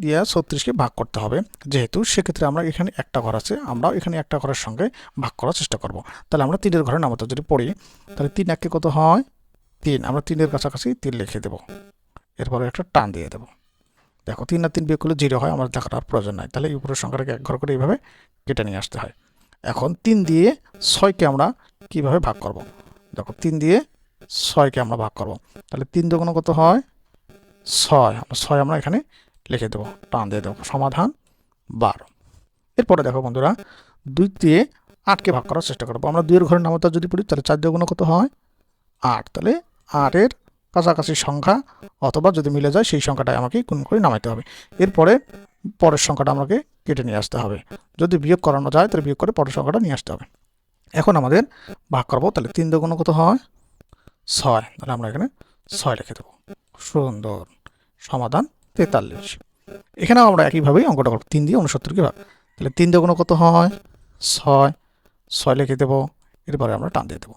দিয়ে ছত্রিশকে ভাগ করতে হবে। যেহেতু সেক্ষেত্রে আমরা এখানে একটা ঘর আছে, আমরাও এখানে একটা ঘরের সঙ্গে ভাগ করার চেষ্টা করব। তাহলে আমরা তিনের ঘরের নামতা যদি পড়ি, তাহলে তিন একে কত হয়? তিন। আমরা তিনের কাছাকাছি তিন লিখে দেবো। এরপরে একটা টান দিয়ে দেবো। দেখো, তিন আর তিন বিয়োগ করলে জিরো হয়, আমার দেখার আর প্রয়োজন নাই। তাহলে উপরের সংখ্যাটাকে এক ঘর করে এইভাবে কেটে নিয়ে আসতে হয়। এখন তিন দিয়ে ছয়কে আমরা কীভাবে ভাগ করব? দেখো, তিন দিয়ে ছয়কে আমরা ভাগ করব। তাহলে তিন দুগুণ কত হয়? ছয়। ছয় আমরা এখানে লিখে দেবো, টান দিয়ে দেবো। সমাধান বারো। এরপরে দেখো বন্ধুরা, দুই দিয়ে আটকে ভাগ করার চেষ্টা করব। আমরা দুইয়ের ঘরের নামতা যদি পড়ি, তাহলে চার দুগুণ কত হয়? আট। তাহলে আটের কাছাকাছি সংখ্যা অথবা যদি মিলে যায়, সেই সংখ্যাটাই আমাকে গুণ করে নামাইতে হবে। এরপরে পরের সংখ্যাটা আমাকে কেটে নিয়ে আসতে হবে। যদি বিয়োগ করানো যায়, তাহলে বিয়োগ করে পরের সংখ্যাটা নিয়ে আসতে হবে। এখন আমাদের ভাগ করব, তাহলে তিন দুগুণ কত হয়? ছয়। তাহলে আমরা এখানে ছয় লিখে দেবো। সুন্দর। সমাধান তেতাল্লিশ। এখানেও আমরা একইভাবেই অঙ্কটা করব। তিন দিয়ে উনসত্তরকে ভাগ? তাহলে তিন দুগুণ কত হয়? ছয়। ছয় লিখে দেবো। এরপরে আমরা টান দিয়ে দেবো।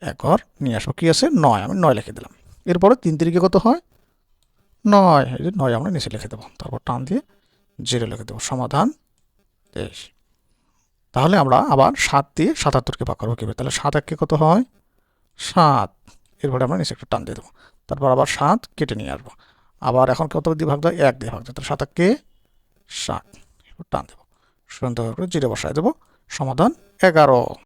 এক ঘর নিয়ে আসব কী আছে? নয়। আমি নয় লিখে দিলাম। এরপরে তিন তিরিকে কত হয়? নয়। এই যে নয় আমরা নিচে লিখে দেবো। তারপর টান দিয়ে জিরো লিখে দেবো। সমাধান তেইশ। তাহলে আমরা আবার সাত দিয়ে সাতাত্তরকে ভাগ করব কীভাবে? তাহলে সাত এককে কত হয়? সাত। এরপরে আমরা নিচে একটা টান দিয়ে দেবো। তারপর আবার সাত কেটে নিয়ে আসব। আবার এখন কত দিয়ে ভাগ দেয় এক দিয়ে ভাগ দেয় তাহলে সাত ষাট। টান দেবো। সুন্দর করে জিরো বসায় দেবো। সমাধান এগারো।